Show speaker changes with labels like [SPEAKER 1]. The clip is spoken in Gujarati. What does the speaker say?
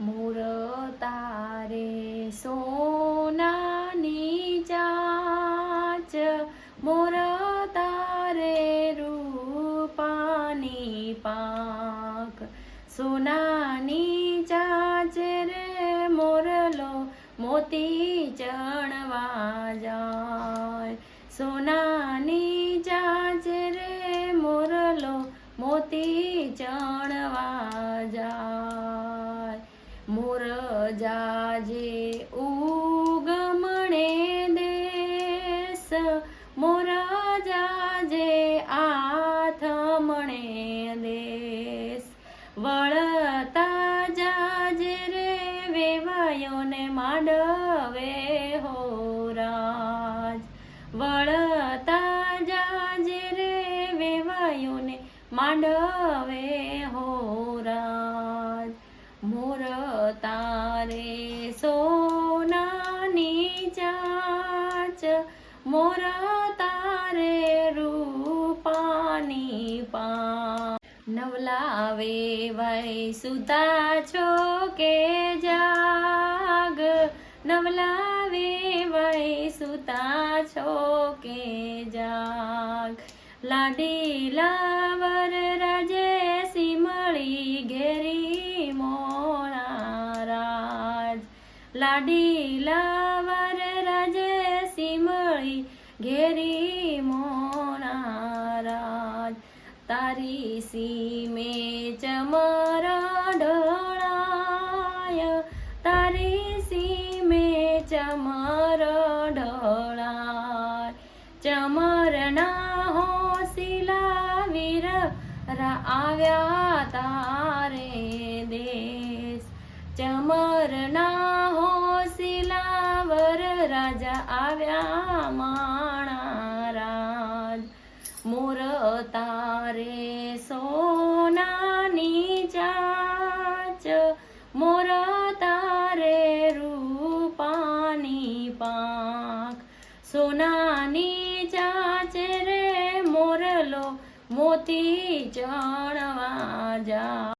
[SPEAKER 1] મોર તારે સોનાની ચાચ મોર તારે રૂપાની પાક સોનાની ચાચ રે મોરલો મોતી ચણવા જાય. સોનાની ચાચ રે મોરલો મોતી ચણવા જાજે ઉગમણે દેશ, મોરા જાજે આથમણે દેશ. વળતા જાજે રે વેવાયોને માંડવે હો રાજ. વળતા જાજે રે વેવાયોને માંડવે હો રાજ. મોર તારે સોનાની ચાચ મોર તારે રૂપાની પા નવલાવે ભાઈ સુતા છો કે જાગ નવલાવે ભાઈ સુતા છો કે જાગ લાડી લાવર રાજે સિમળી ઘેરી લાડીલા વર રાજે સિમળી ઘેરી મોણારાજ તારી સીમે ચમર ઢળાય. તારી સીમે ચમર ઢળાય. ચમરના હોસિલા વીર રા આવ્યા તારે દેશ ચમરના હો વર રાજા આવ્યા માણા રાજ. મોર તારે સોનાની ચાચ. મોર તારે રૂપાની પાંખ. સોનાની ચાચે રે મોરલો મોતી ચણવા જા